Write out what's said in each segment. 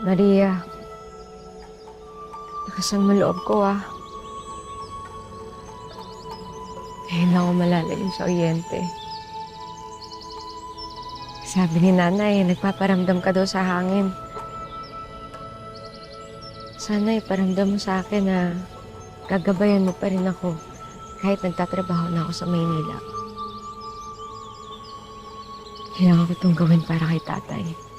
Maria, nakasang maloob ko ah. Ngayon ako malalim sa oyente. Sabi ni nanay, nagpaparamdam ka daw sa hangin. Sana iparamdam mo sa akin na gagabayan mo pa rin ako kahit nagtatrabaho na ako sa Maynila. Kailangan ko itong gawin para kay tatay.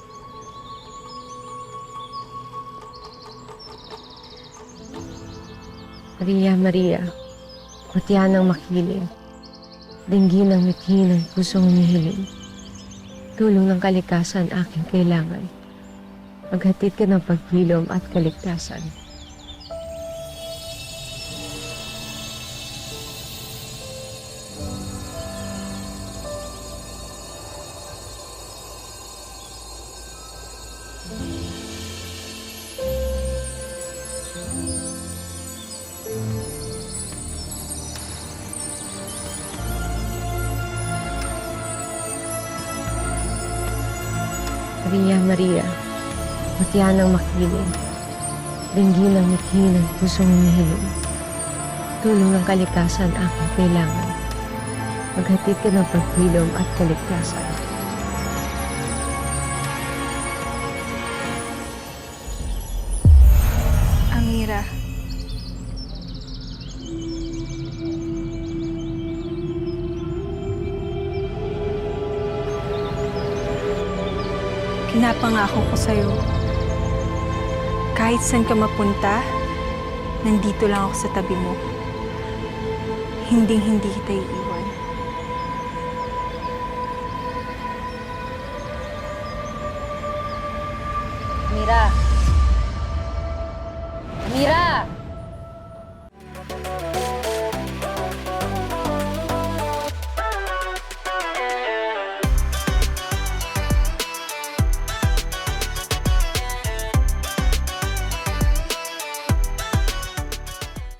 Maria, Maria, matiyan ng makiling, dinggi ng mithi ng pusong humihiling. Tulong ng kalikasan aking kailangan. Maghatid ka ng paghilom at kaligtasan. Maria, Maria, matiyan ng makiling, dinggi ng mithi ng pusong humihiling. Tulong ng kalikasan aking kailangan. Maghatid ka ng paghilom at kaligtasan. Amira. Pinapangako ko sa'yo, kahit saan ka mapunta, nandito lang ako sa tabi mo. Hinding-hindi kita iiwan. Mira! Mira!